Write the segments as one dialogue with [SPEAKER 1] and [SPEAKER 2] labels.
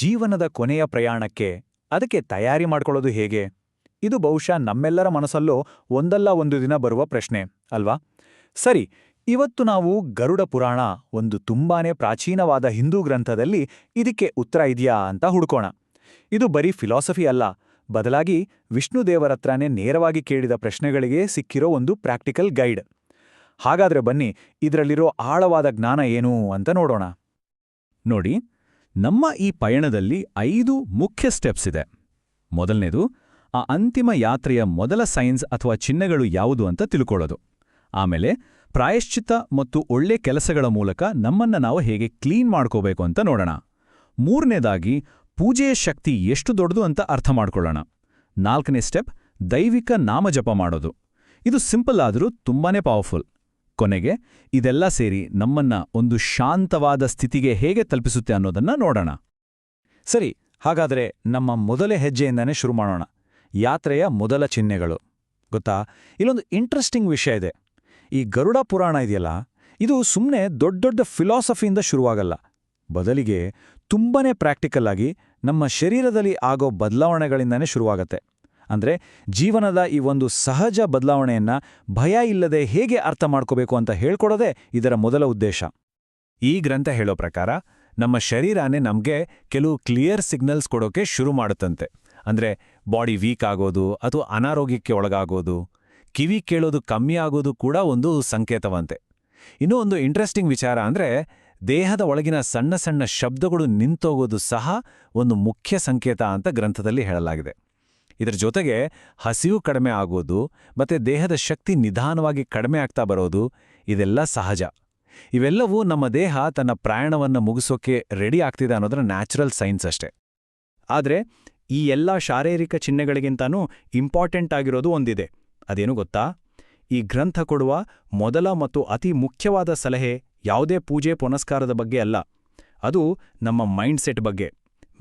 [SPEAKER 1] ಜೀವನದ ಕೊನೆಯ ಪ್ರಯಾಣಕ್ಕೆ ಅದಕ್ಕೆ ತಯಾರಿ ಮಾಡ್ಕೊಳ್ಳೋದು ಹೇಗೆ? ಇದು ಬಹುಶಃ ನಮ್ಮೆಲ್ಲರ ಮನಸ್ಸಲ್ಲೋ ಒಂದಲ್ಲ ಒಂದು ದಿನ ಬರುವ ಪ್ರಶ್ನೆ, ಅಲ್ವಾ? ಸರಿ, ಇವತ್ತು ನಾವು ಗರುಡ ಪುರಾಣ, ಒಂದು ತುಂಬಾನೇ ಪ್ರಾಚೀನವಾದ ಹಿಂದೂ ಗ್ರಂಥದಲ್ಲಿ ಇದಕ್ಕೆ ಉತ್ತರ ಇದೆಯಾ ಅಂತ ಹುಡ್ಕೋಣ. ಇದು ಬರೀ ಫಿಲಾಸಫಿ ಅಲ್ಲ, ಬದಲಾಗಿ ವಿಷ್ಣುದೇವರತ್ರನೇ ನೇರವಾಗಿ ಕೇಳಿದ ಪ್ರಶ್ನೆಗಳಿಗೆ ಸಿಕ್ಕಿರೋ ಒಂದು ಪ್ರಾಕ್ಟಿಕಲ್ ಗೈಡ್. ಹಾಗಾದ್ರೆ ಬನ್ನಿ, ಇದರಲ್ಲಿರೋ ಆಳವಾದ ಜ್ಞಾನ ಏನು ಅಂತ ನೋಡೋಣ.
[SPEAKER 2] ನೋಡಿ ನಮ್ಮ ಈ ಪಯಣದಲ್ಲಿ ಐದು ಮುಖ್ಯ ಸ್ಟೆಪ್ಸ್ ಇದೆ. ಮೊದಲನೇದು, ಆ ಅಂತಿಮ ಯಾತ್ರೆಯ ಮೊದಲ ಸೈನ್ಸ್ ಅಥವಾ ಚಿಹ್ನೆಗಳು ಯಾವುದು ಅಂತ ತಿಳ್ಕೊಳ್ಳೋದು. ಆಮೇಲೆ, ಪ್ರಾಯಶ್ಚಿತ ಮತ್ತು ಒಳ್ಳೆ ಕೆಲಸಗಳ ಮೂಲಕ ನಮ್ಮನ್ನ ನಾವು ಹೇಗೆ ಕ್ಲೀನ್ ಮಾಡ್ಕೋಬೇಕು ಅಂತ ನೋಡೋಣ. ಮೂರನೇದಾಗಿ, ಪೂಜೆಯ ಶಕ್ತಿ ಎಷ್ಟು ದೊಡ್ಡದು ಅಂತ ಅರ್ಥ ಮಾಡ್ಕೊಳ್ಳೋಣ. ನಾಲ್ಕನೇ ಸ್ಟೆಪ್ ದೈವಿಕ ನಾಮಜಪ ಮಾಡೋದು. ಇದು ಸಿಂಪಲ್ ಆದರೂ ತುಂಬಾನೇ ಪವರ್ಫುಲ್ ಕೊನೆಗೆ ಇದೆಲ್ಲ ಸೇರಿ ನಮ್ಮನ್ನ ಒಂದು ಶಾಂತವಾದ ಸ್ಥಿತಿಗೆ ಹೇಗೆ ತಲುಪಿಸುತ್ತೆ ಅನ್ನೋದನ್ನ ನೋಡೋಣ.
[SPEAKER 1] ಸರಿ, ಹಾಗಾದ್ರೆ ನಮ್ಮ ಮೊದಲ ಹೆಜ್ಜೆಯಿಂದನೇ ಶುರು ಮಾಡೋಣ. ಯಾತ್ರೆಯ ಮೊದಲ ಚಿಹ್ನೆಗಳು. ಗೊತ್ತಾ? ಇಲ್ಲೊಂದು ಇಂಟ್ರೆಸ್ಟಿಂಗ್ ವಿಷಯ ಇದೆ. ಈ ಗರುಡ ಪುರಾಣ ಇದೆಯಲ್ಲ, ಇದು ಸುಮ್ಮನೆ ದೊಡ್ಡ ದೊಡ್ಡ ಫಿಲಾಸಫಿಯಿಂದ ಶುರುವಾಗಲ್ಲ. ಬದಲಿಗೆ ತುಂಬಾನೇ ಪ್ರಾಕ್ಟಿಕಲ್ ಆಗಿ ನಮ್ಮ ಶರೀರದಲ್ಲಿ ಆಗೋ ಬದಲಾವಣೆಗಳಿಂದನೇ ಶುರುವಾಗತ್ತೆ. ಅಂದ್ರೆ ಜೀವನದ ಈ ಒಂದು ಸಹಜ ಬದಲಾವಣೆಯನ್ನು ಭಯ ಇಲ್ಲದೆ ಹೇಗೆ ಅರ್ಥ ಮಾಡ್ಕೋಬೇಕು ಅಂತ ಹೇಳ್ಕೊಡೋದೇ ಇದರ ಮೊದಲ ಉದ್ದೇಶ. ಈ ಗ್ರಂಥ ಹೇಳೋ ಪ್ರಕಾರ ನಮ್ಮ ಶರೀರನೇ ನಮಗೆ ಕೆಲವು ಕ್ಲಿಯರ್ ಸಿಗ್ನಲ್ಸ್ ಕೊಡೋಕೆ ಶುರು ಮಾಡುತ್ತಂತೆ. ಅಂದ್ರೆ ಬಾಡಿ ವೀಕ್ ಆಗೋದು ಅಥವಾ ಅನಾರೋಗ್ಯಕ್ಕೆ ಒಳಗಾಗೋದು, ಕಿವಿ ಕೇಳೋದು ಕಮ್ಮಿ ಆಗೋದು ಕೂಡ ಒಂದು ಸಂಕೇತವಂತೆ. ಇನ್ನೂ ಒಂದು ಇಂಟ್ರೆಸ್ಟಿಂಗ್ ವಿಚಾರ ಅಂದ್ರೆ ದೇಹದ ಒಳಗಿನ ಸಣ್ಣ ಸಣ್ಣ ಶಬ್ದಗಳು ನಿಂತೋಗೋದು ಸಹ ಒಂದು ಮುಖ್ಯ ಸಂಕೇತ ಅಂತ ಗ್ರಂಥದಲ್ಲಿ ಹೇಳಲಾಗಿದೆ. ಇದರ ಜೊತೆಗೆ ಹಸಿವು ಕಡಿಮೆ ಆಗೋದು ಮತ್ತೆ ದೇಹದ ಶಕ್ತಿ ನಿಧಾನವಾಗಿ ಕಡಿಮೆ ಆಗ್ತಾ ಬರೋದು ಇದೆಲ್ಲ ಸಹಜ. ಇವೆಲ್ಲವೂ ನಮ್ಮ ದೇಹ ತನ್ನ ಪ್ರಯಾಣವನ್ನು ಮುಗಿಸೋಕೆ ರೆಡಿ ಆಗ್ತಿದೆ ಅನ್ನೋದರ ನ್ಯಾಚುರಲ್ ಸೈನ್ಸ್ ಅಷ್ಟೇ. ಆದ್ರೆ ಈ ಎಲ್ಲ ಶಾರೀರಿಕ ಚಿಹ್ನೆಗಳಿಗಿಂತನೂ ಇಂಪಾರ್ಟೆಂಟ್ ಆಗಿರೋದು ಒಂದಿದೆ. ಅದೇನು ಗೊತ್ತಾ? ಈ ಗ್ರಂಥ ಕೊಡುವ ಮೊದಲ ಮತ್ತು ಅತಿ ಮುಖ್ಯವಾದ ಸಲಹೆ ಯಾವುದೇ ಪೂಜೆ ಪುನಸ್ಕಾರದ ಬಗ್ಗೆ ಅಲ್ಲ. ಅದು ನಮ್ಮ ಮೈಂಡ್ಸೆಟ್ ಬಗ್ಗೆ.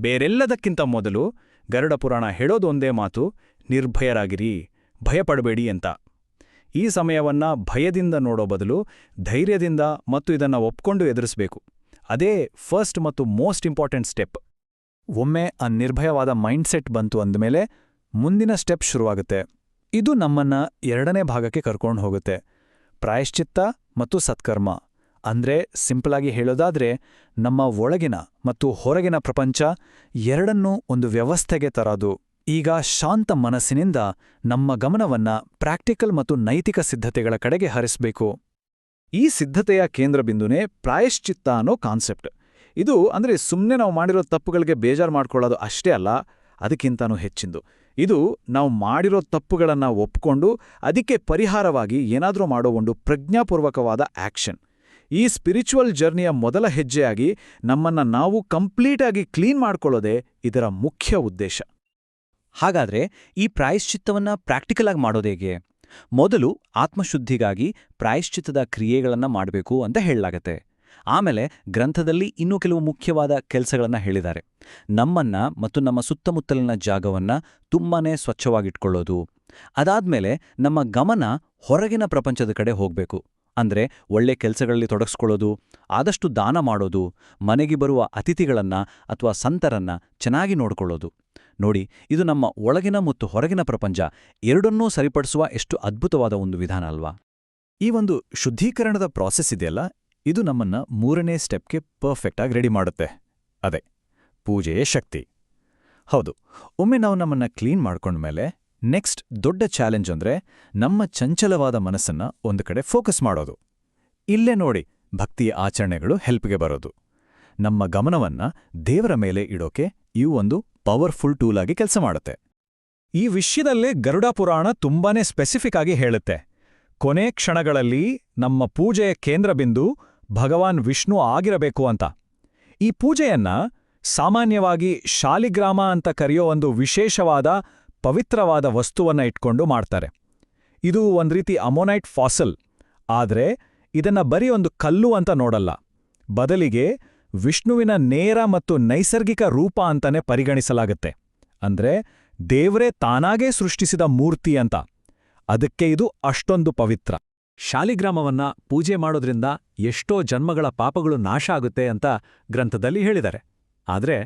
[SPEAKER 1] ಬೇರೆಲ್ಲದಕ್ಕಿಂತ ಮೊದಲು ಗರುಡ ಪುರಾಣ ಹೇಳೋದೊಂದೇ ಮಾತು, ನಿರ್ಭಯರಾಗಿರಿ, ಭಯಪಡಬೇಡಿ ಅಂತ. ಈ ಸಮಯವನ್ನ ಭಯದಿಂದ ನೋಡೋ ಬದಲು ಧೈರ್ಯದಿಂದ ಮತ್ತು ಇದನ್ನ ಒಪ್ಕೊಂಡು ಎದುರಿಸಬೇಕು. ಅದೇ ಫಸ್ಟ್ ಮತ್ತು ಮೋಸ್ಟ್ ಇಂಪಾರ್ಟೆಂಟ್ ಸ್ಟೆಪ್ ಒಮ್ಮೆ ಆ ನಿರ್ಭಯವಾದ ಮೈಂಡ್ಸೆಟ್ ಬಂತು ಅಂದಮೇಲೆ ಮುಂದಿನ ಸ್ಟೆಪ್ ಶುರುವಾಗುತ್ತೆ. ಇದು ನಮ್ಮನ್ನ ಎರಡನೇ ಭಾಗಕ್ಕೆ ಕರ್ಕೊಂಡು ಹೋಗುತ್ತೆ. ಪ್ರಾಯಶ್ಚಿತ್ತ ಮತ್ತು ಸತ್ಕರ್ಮ. ಅಂದ್ರೆ ಸಿಂಪಲಾಗಿ ಹೇಳೋದಾದ್ರೆ, ನಮ್ಮ ಒಳಗಿನ ಮತ್ತು ಹೊರಗಿನ ಪ್ರಪಂಚ ಎರಡನ್ನೂ ಒಂದು ವ್ಯವಸ್ಥೆಗೆ ತರೋದು. ಈಗ ಶಾಂತ ಮನಸ್ಸಿನಿಂದ ನಮ್ಮ ಗಮನವನ್ನ ಪ್ರಾಕ್ಟಿಕಲ್ ಮತ್ತು ನೈತಿಕ ಸಿದ್ಧತೆಗಳ ಕಡೆಗೆ ಹರಿಸಬೇಕು. ಈ ಸಿದ್ಧತೆಯ ಕೇಂದ್ರಬಿಂದುನೇ ಪ್ರಾಯಶ್ಚಿತ್ತ ಅನ್ನೋ ಕಾನ್ಸೆಪ್ಟ್. ಇದು ಅಂದ್ರೆ ಸುಮ್ಮನೆ ನಾವು ಮಾಡಿರೋ ತಪ್ಪುಗಳಿಗೆ ಬೇಜಾರು ಮಾಡ್ಕೊಳ್ಳೋದು ಅಷ್ಟೇ ಅಲ್ಲ, ಅದಕ್ಕಿಂತನೂ ಹೆಚ್ಚಿಂದು. ಇದು ನಾವು ಮಾಡಿರೋ ತಪ್ಪುಗಳನ್ನ ಒಪ್ಕೊಂಡು ಅದಕ್ಕೆ ಪರಿಹಾರವಾಗಿ ಏನಾದರೂ ಮಾಡೋ ಒಂದು ಪ್ರಜ್ಞಾಪೂರ್ವಕವಾದ ಆಕ್ಷನ್. ಈ ಸ್ಪಿರಿಚುವಲ್ ಜರ್ನಿಯ ಮೊದಲ ಹೆಜ್ಜೆಯಾಗಿ ನಮ್ಮನ್ನ ನಾವು ಕಂಪ್ಲೀಟಾಗಿ ಕ್ಲೀನ್ ಮಾಡ್ಕೊಳ್ಳೋದೇ ಇದರ ಮುಖ್ಯ ಉದ್ದೇಶ.
[SPEAKER 2] ಹಾಗಾದ್ರೆ ಈ ಪ್ರಾಯಶ್ಚಿತ್ತವನ್ನ ಪ್ರಾಕ್ಟಿಕಲ್ ಆಗಿ ಮಾಡೋದೇಗೆ ಮೊದಲು ಆತ್ಮಶುದ್ಧಿಗಾಗಿ ಪ್ರಾಯಶ್ಚಿತ್ತದ ಕ್ರಿಯೆಗಳನ್ನು ಮಾಡಬೇಕು ಅಂತ ಹೇಳಲಾಗತ್ತೆ. ಆಮೇಲೆ ಗ್ರಂಥದಲ್ಲಿ ಇನ್ನೂ ಕೆಲವು ಮುಖ್ಯವಾದ ಕೆಲಸಗಳನ್ನು ಹೇಳಿದ್ದಾರೆ. ನಮ್ಮನ್ನ ಮತ್ತು ನಮ್ಮ ಸುತ್ತಮುತ್ತಲಿನ ಜಾಗವನ್ನ ತುಂಬಾನೇ ಸ್ವಚ್ಛವಾಗಿಟ್ಕೊಳ್ಳೋದು. ಅದಾದ್ಮೇಲೆ ನಮ್ಮ ಗಮನ ಹೊರಗಿನ ಪ್ರಪಂಚದ ಕಡೆ ಹೋಗ್ಬೇಕು. ಅಂದ್ರೆ ಒಳ್ಳೆ ಕೆಲಸಗಳಲ್ಲಿ ತೊಡಗಿಸ್ಕೊಳ್ಳೋದು, ಆದಷ್ಟು ದಾನ ಮಾಡೋದು, ಮನೆಗೆ ಬರುವ ಅತಿಥಿಗಳನ್ನು ಅಥವಾ ಸಂತರನ್ನ ಚೆನ್ನಾಗಿ ನೋಡಿಕೊಳ್ಳೋದು. ನೋಡಿ, ಇದು ನಮ್ಮ ಒಳಗಿನ ಮತ್ತು ಹೊರಗಿನ ಪ್ರಪಂಚ ಎರಡನ್ನೂ ಸರಿಪಡಿಸುವ ಎಷ್ಟು ಅದ್ಭುತವಾದ ಒಂದು ವಿಧಾನ ಅಲ್ವಾ?
[SPEAKER 1] ಈ ಒಂದು ಶುದ್ಧೀಕರಣದ ಪ್ರಾಸೆಸ್ ಇದೆಯಲ್ಲ, ಇದು ನಮ್ಮನ್ನ ಮೂರನೇ ಸ್ಟೆಪ್ಗೆ ಪರ್ಫೆಕ್ಟ್ ಆಗಿ ರೆಡಿ ಮಾಡುತ್ತೆ. ಅದೇ, ಪೂಜೆಯೇ ಶಕ್ತಿ. ಹೌದು, ಒಮ್ಮೆ ನಾವು ನಮ್ಮನ್ನ ಕ್ಲೀನ್ ಮಾಡ್ಕೊಂಡ್ಮೇಲೆ ನೆಕ್ಸ್ಟ್ ದೊಡ್ಡ ಚಾಲೆಂಜ್ ಅಂದ್ರೆ ನಮ್ಮ ಚಂಚಲವಾದ ಮನಸ್ಸನ್ನ ಒಂದು ಕಡೆ ಫೋಕಸ್ ಮಾಡೋದು. ಇಲ್ಲೇ ನೋಡಿ ಭಕ್ತಿಯ ಆಚರಣೆಗಳು ಹೆಲ್ಪ್ಗೆ ಬರೋದು. ನಮ್ಮ ಗಮನವನ್ನ ದೇವರ ಮೇಲೆ ಇಡೋಕೆ ಇವು ಒಂದು ಪವರ್ಫುಲ್ ಟೂಲ್ ಆಗಿ ಕೆಲಸ ಮಾಡುತ್ತೆ. ಈ ವಿಷಯದಲ್ಲೇ ಗರುಡ ಪುರಾಣ ತುಂಬಾನೇ ಸ್ಪೆಸಿಫಿಕ್ ಆಗಿ ಹೇಳುತ್ತೆ. ಕೊನೆ ಕ್ಷಣಗಳಲ್ಲಿ ನಮ್ಮ ಪೂಜೆಯ ಕೇಂದ್ರಬಿಂದು ಭಗವಾನ್ ವಿಷ್ಣು ಆಗಿರಬೇಕು ಅಂತ. ಈ ಪೂಜೆಯನ್ನ ಸಾಮಾನ್ಯವಾಗಿ ಶಾಲಿಗ್ರಾಮ ಅಂತ ಕರೆಯೋ ಒಂದು ವಿಶೇಷವಾದ ಪವಿತ್ರವಾದ ವಸ್ತುವನ್ನ ಇಟ್ಕೊಂಡು ಮಾಡ್ತಾರೆ. ಇದು ಒಂದು ರೀತಿ ಅಮೋನೈಟ್ ಫಾಸಲ್, ಆದ್ರೆ ಇದನ್ನ ಬರೀ ಒಂದು ಕಲ್ಲು ಅಂತ ನೋಡಲ್ಲ. ಬದಲಿಗೆ ವಿಷ್ಣುವಿನ ನೇರ ಮತ್ತು ನೈಸರ್ಗಿಕ ರೂಪ ಅಂತಾನೆ ಪರಿಗಣಿಸಲಾಗುತ್ತೆ. ಅಂದ್ರೆ ದೇವ್ರೇ ತಾನಾಗೇ ಸೃಷ್ಟಿಸಿದ ಮೂರ್ತಿ ಅಂತ. ಅದಕ್ಕೆ ಇದು ಅಷ್ಟೊಂದು ಪವಿತ್ರ. ಶಾಲಿಗ್ರಾಮವನ್ನ ಪೂಜೆ ಮಾಡೋದ್ರಿಂದ ಎಷ್ಟೋ ಜನ್ಮಗಳ ಪಾಪಗಳು ನಾಶ ಆಗುತ್ತೆ ಅಂತ ಗ್ರಂಥದಲ್ಲಿ ಹೇಳಿದ್ದಾರೆ. ಆದ್ರೆ,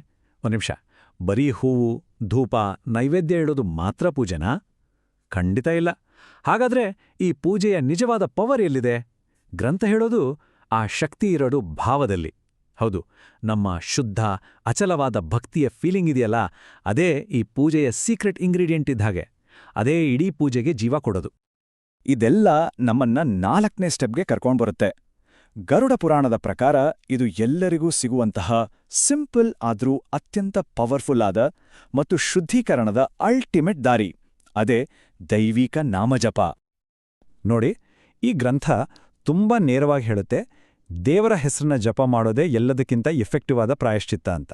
[SPEAKER 1] ಒಂದು ನಿಮಿಷ. ಬರೀ ಹೂವು, ಧೂಪ, ನೈವೇದ್ಯ ಇಡೋದು ಮಾತ್ರ ಪೂಜೆನಾ? ಖಂಡಿತ ಇಲ್ಲ. ಹಾಗಾದ್ರೆ ಈ ಪೂಜೆಯ ನಿಜವಾದ ಪವರ್ ಎಲ್ಲಿದೆ? ಗ್ರಂಥ ಹೇಳೋದು ಆ ಶಕ್ತಿ ಇರೋದು ಭಾವದಲ್ಲಿ. ಹೌದು, ನಮ್ಮ ಶುದ್ಧ, ಅಚಲವಾದ ಭಕ್ತಿಯ ಫೀಲಿಂಗ್ ಇದೆಯಲ್ಲ, ಅದೇ ಈ ಪೂಜೆಯ ಸೀಕ್ರೆಟ್ ಇಂಗ್ರೀಡಿಯೆಂಟ್ ಇದ್ದ ಹಾಗೆ. ಅದೇ ಇಡೀ ಪೂಜೆಗೆ ಜೀವ ಕೊಡೋದು.
[SPEAKER 2] ಇದೆಲ್ಲ ನಮ್ಮನ್ನ ನಾಲ್ಕನೇ ಸ್ಟೆಪ್ಗೆ ಕರ್ಕೊಂಡ್ಬರುತ್ತೆ ಗರುಡ ಪುರಾಣದ ಪ್ರಕಾರ ಇದು ಎಲ್ಲರಿಗೂ ಸಿಗುವಂತಹ ಸಿಂಪಲ್ ಆದರೂ ಅತ್ಯಂತ ಪವರ್ಫುಲ್ ಆದ ಮತ್ತು ಶುದ್ಧೀಕರಣದ ಅಲ್ಟಿಮೇಟ್ ದಾರಿ, ಅದೇ ದೈವಿಕ ನಾಮಜಪ.
[SPEAKER 1] ನೋಡಿ, ಈ ಗ್ರಂಥ ತುಂಬಾ ನೇರವಾಗಿ ಹೇಳುತ್ತೆ, ದೇವರ ಹೆಸರನ್ನ ಜಪ ಮಾಡೋದೇ ಎಲ್ಲದಕ್ಕಿಂತ ಎಫೆಕ್ಟಿವ್ ಆದ ಪ್ರಾಯಶ್ಚಿತ್ತ ಅಂತ.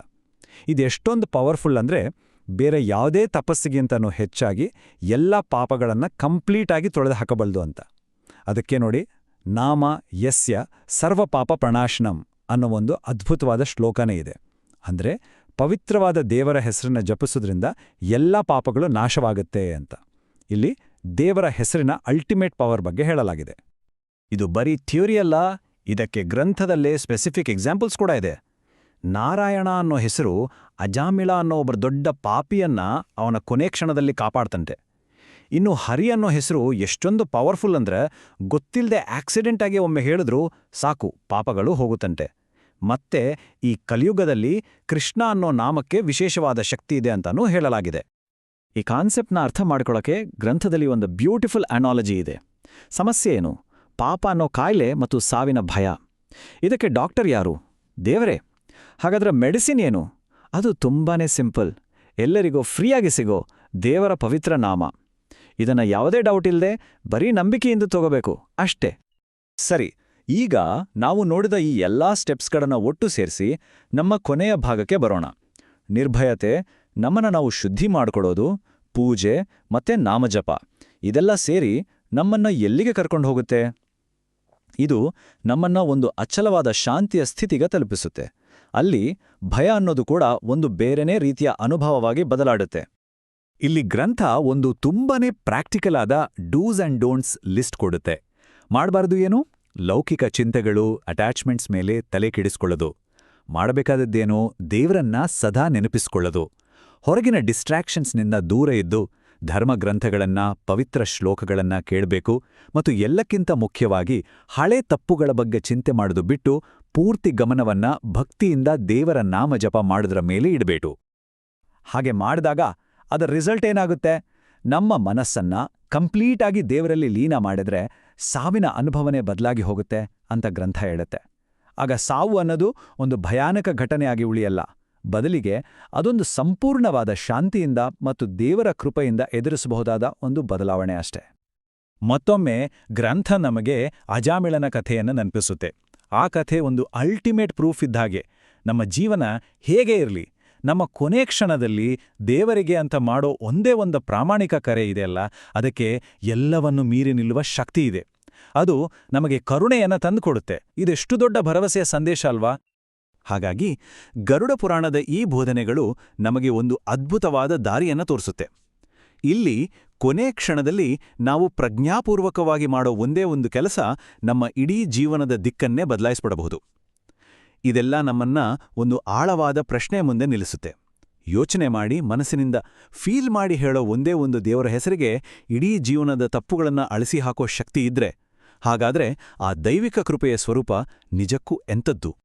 [SPEAKER 1] ಇದೆಷ್ಟೊಂದು ಪವರ್ಫುಲ್ ಅಂದ್ರೆ ಬೇರೆ ಯಾವುದೇ ತಪಸ್ಸಿಗಿಂತನೂ ಹೆಚ್ಚಾಗಿ ಎಲ್ಲ ಪಾಪಗಳನ್ನು ಕಂಪ್ಲೀಟಾಗಿ ತೊಳೆದು ಹಾಕಬಲ್ದು ಅಂತ. ಅದಕ್ಕೆ ನೋಡಿ, ನಾಮ, ಯಸ್ಯ, ಸರ್ವಪಾಪ ಪ್ರಣಾಶನಂ. ಅನ್ನೋ ಒಂದು ಅದ್ಭುತವಾದ ಶ್ಲೋಕನೇ ಇದೆ. ಅಂದ್ರೆ ಪವಿತ್ರವಾದ ದೇವರ ಹೆಸರನ್ನ ಜಪಿಸೋದ್ರಿಂದ ಎಲ್ಲ ಪಾಪಗಳು ನಾಶವಾಗುತ್ತೆ ಅಂತ. ಇಲ್ಲಿ ದೇವರ ಹೆಸರಿನ ಅಲ್ಟಿಮೇಟ್ ಪವರ್ ಬಗ್ಗೆ ಹೇಳಲಾಗಿದೆ. ಇದು ಬರೀ ಥಿಯೋರಿ ಅಲ್ಲ, ಇದಕ್ಕೆ ಗ್ರಂಥದಲ್ಲೇ ಸ್ಪೆಸಿಫಿಕ್ ಎಕ್ಸಾಂಪಲ್ಸ್ ಕೂಡ ಇದೆ. ನಾರಾಯಣ ಅನ್ನೋ ಹೆಸರು ಅಜಾಮಿಳ ಅನ್ನೋ ಒಬ್ಬರ ದೊಡ್ಡ ಪಾಪಿಯನ್ನ ಅವನ ಕೊನೆ ಕ್ಷಣದಲ್ಲಿ ಕಾಪಾಡ್ತಂತೆ. ಇನ್ನು ಹರಿ ಅನ್ನೋ ಹೆಸರು ಎಷ್ಟೊಂದು ಪವರ್ಫುಲ್ ಅಂದ್ರೆ ಗೊತ್ತಿಲ್ಲದೆ ಆಕ್ಸಿಡೆಂಟ್ ಆಗಿ ಒಮ್ಮೆ ಹೇಳಿದ್ರೂ ಸಾಕು, ಪಾಪಗಳು ಹೋಗುತ್ತಂತೆ. ಮತ್ತೆ ಈ ಕಲಿಯುಗದಲ್ಲಿ ಕೃಷ್ಣ ಅನ್ನೋ ನಾಮಕ್ಕೆ ವಿಶೇಷವಾದ ಶಕ್ತಿ ಇದೆ ಅಂತಾನೂ ಹೇಳಲಾಗಿದೆ.
[SPEAKER 2] ಈ ಕಾನ್ಸೆಪ್ಟ್ನ ಅರ್ಥ ಮಾಡ್ಕೊಳ್ಳೋಕೆ ಗ್ರಂಥದಲ್ಲಿ ಒಂದು ಬ್ಯೂಟಿಫುಲ್ ಅನಾಲಜಿ ಇದೆ. ಸಮಸ್ಯೆ ಏನು? ಪಾಪ ಅನ್ನೋ ಕಾಯಿಲೆ ಮತ್ತು ಸಾವಿನ ಭಯ. ಇದಕ್ಕೆ ಡಾಕ್ಟರ್ ಯಾರು? ದೇವರೇ? ಹಾಗಾದ್ರೆ ಮೆಡಿಸಿನ್ ಏನು? ಅದು ತುಂಬಾನೇ ಸಿಂಪಲ್. ಎಲ್ಲರಿಗೂ ಫ್ರೀಯಾಗಿ ಸಿಗೋ ದೇವರ ಪವಿತ್ರ ನಾಮ. ಇದನ್ನ ಯಾವುದೇ ಡೌಟ್ ಇಲ್ಲದೆ ಬರೀ ನಂಬಿಕೆಯಿಂದ ತಗೋಬೇಕು. ಅಷ್ಟೇ. ಸರಿ ಈಗ ನಾವು ನೋಡಿದ ಈ ಎಲ್ಲಾ ಸ್ಟೆಪ್ಸ್ಗಳನ್ನು ಒಟ್ಟು ಸೇರಿಸಿ ನಮ್ಮ ಕೊನೆಯ ಭಾಗಕ್ಕೆ ಬರೋಣ. ನಿರ್ಭಯತೆ, ನಮ್ಮನ್ನು ನಾವು ಶುದ್ಧಿ ಮಾಡಿಕೊಡೋದು, ಪೂಜೆ ಮತ್ತೆ ನಾಮಜಪ, ಇದೆಲ್ಲ ಸೇರಿ ನಮ್ಮನ್ನ ಎಲ್ಲಿಗೆ ಕರ್ಕೊಂಡು ಹೋಗುತ್ತೆ? ಇದು ನಮ್ಮನ್ನ ಒಂದು ಅಚಲವಾದ ಶಾಂತಿಯ ಸ್ಥಿತಿಗೆ ತಲುಪಿಸುತ್ತೆ. ಅಲ್ಲಿ ಭಯ ಅನ್ನೋದು ಕೂಡ ಒಂದು ಬೇರೆನೇ ರೀತಿಯ ಅನುಭವವಾಗಿ ಬದಲಾಡುತ್ತೆ.
[SPEAKER 1] ಇಲ್ಲಿ ಗ್ರಂಥ ಒಂದು ತುಂಬಾನೇ ಪ್ರಾಕ್ಟಿಕಲ್ ಆದ ಡೂಸ್ ಅಂಡ್ ಡೋಂಟ್ಸ್ ಲಿಸ್ಟ್ ಕೊಡುತ್ತೆ. ಮಾಡಬಾರ್ದು ಏನು? ಲೌಕಿಕ ಚಿಂತೆಗಳು ಅಟ್ಯಾಚ್ಮೆಂಟ್ಸ್ ಮೇಲೆ ತಲೆ ಕೆಡಿಸ್ಕೊಳ್ಳೋದು. ಮಾಡಬೇಕಾದದ್ದೇನೋ ದೇವರನ್ನ ಸದಾ ನೆನಪಿಸ್ಕೊಳ್ಳದು. ಹೊರಗಿನ ಡಿಸ್ಟ್ರಾಕ್ಷನ್ಸ್ನಿಂದ ದೂರ ಇದ್ದು ಧರ್ಮಗ್ರಂಥಗಳನ್ನ ಪವಿತ್ರ ಶ್ಲೋಕಗಳನ್ನ ಕೇಳಬೇಕು ಮತ್ತು ಎಲ್ಲಕ್ಕಿಂತ ಮುಖ್ಯವಾಗಿ ಹಳೆ ತಪ್ಪುಗಳ ಬಗ್ಗೆ ಚಿಂತೆ ಮಾಡೋದು ಬಿಟ್ಟು ಪೂರ್ತಿ ಗಮನವನ್ನ ಭಕ್ತಿಯಿಂದ ದೇವರ ನಾಮ ಜಪ ಮಾಡೋದ್ರ ಮೇಲೆ ಇಡಬೇಕು. ಹಾಗೆ ಮಾಡಿದಾಗ ಅದರ ರಿಸಲ್ಟ್ ಏನಾಗುತ್ತೆ? ನಮ್ಮ ಮನಸ್ಸನ್ನ ಕಂಪ್ಲೀಟಾಗಿ ದೇವರಲ್ಲಿ ಲೀನ ಮಾಡಿದ್ರೆ ಸಾವಿನ ಅನುಭವನೇ ಬದಲಾಗಿ ಹೋಗುತ್ತೆ ಅಂತ ಗ್ರಂಥ ಹೇಳುತ್ತೆ. ಆಗ ಸಾವು ಅನ್ನೋದು ಒಂದು ಭಯಾನಕ ಘಟನೆಯಾಗಿ ಉಳಿಯಲ್ಲ. ಬದಲಿಗೆ ಅದೊಂದು ಸಂಪೂರ್ಣವಾದ ಶಾಂತಿಯಿಂದ ಮತ್ತು ದೇವರ ಕೃಪೆಯಿಂದ ಎದುರಿಸಬಹುದಾದ ಒಂದು ಬದಲಾವಣೆ ಅಷ್ಟೆ. ಮತ್ತೊಮ್ಮೆ ಗ್ರಂಥ ನಮಗೆ ಅಜಾಮಿಳನ ಕಥೆಯನ್ನು ನೆನಪಿಸುತ್ತೆ. ಆ ಕಥೆ ಒಂದು ಅಲ್ಟಿಮೇಟ್ ಪ್ರೂಫ್ ಇದ್ದಾಗೆ ನಮ್ಮ ಜೀವನ ಹೇಗೆ ಇರಲಿ? ನಮ್ಮ ಕೊನೆ ಕ್ಷಣದಲ್ಲಿ ದೇವರಿಗೆ ಅಂತ ಮಾಡೋ ಒಂದೇ ಒಂದು ಪ್ರಾಮಾಣಿಕ ಕರೆ ಇದೆಯಲ್ಲ ಅದಕ್ಕೆ ಎಲ್ಲವನ್ನು ಮೀರಿ ನಿಲ್ಲುವ ಶಕ್ತಿ ಇದೆ. ಅದು ನಮಗೆ ಕರುಣೆಯನ್ನು ತಂದುಕೊಡುತ್ತೆ. ಇದೆಷ್ಟು ದೊಡ್ಡ ಭರವಸೆಯ ಸಂದೇಶ ಅಲ್ವಾ? ಹಾಗಾಗಿ ಗರುಡ ಪುರಾಣದ ಈ ಬೋಧನೆಗಳು ನಮಗೆ ಒಂದು ಅದ್ಭುತವಾದ ದಾರಿಯನ್ನು ತೋರಿಸುತ್ತೆ. ಇಲ್ಲಿ ಕೊನೆ ಕ್ಷಣದಲ್ಲಿ ನಾವು ಪ್ರಜ್ಞಾಪೂರ್ವಕವಾಗಿ ಮಾಡೋ ಒಂದೇ ಒಂದು ಕೆಲಸ ನಮ್ಮ ಇಡೀ ಜೀವನದ ದಿಕ್ಕನ್ನೇ ಬದಲಾಯಿಸ್ಬಿಡಬಹುದು. ಇದೆಲ್ಲ ನಮ್ಮನ್ನ ಒಂದು ಆಳವಾದ ಪ್ರಶ್ನೆ ಮುಂದೆ ನಿಲ್ಲಿಸುತ್ತೆ. ಯೋಚನೆ ಮಾಡಿ, ಮನಸ್ಸಿನಿಂದ ಫೀಲ್ ಮಾಡಿ ಹೇಳೋ ಒಂದೇ ಒಂದು ದೇವರ ಹೆಸರಿಗೆ ಇಡೀ ಜೀವನದ ತಪ್ಪುಗಳನ್ನು ಅಳಿಸಿ ಹಾಕೋ ಶಕ್ತಿ ಇದ್ರೆ, ಹಾಗಾದ್ರೆ ಆ ದೈವಿಕ ಕೃಪೆಯ ಸ್ವರೂಪ ನಿಜಕ್ಕೂ ಎಂಥದ್ದು?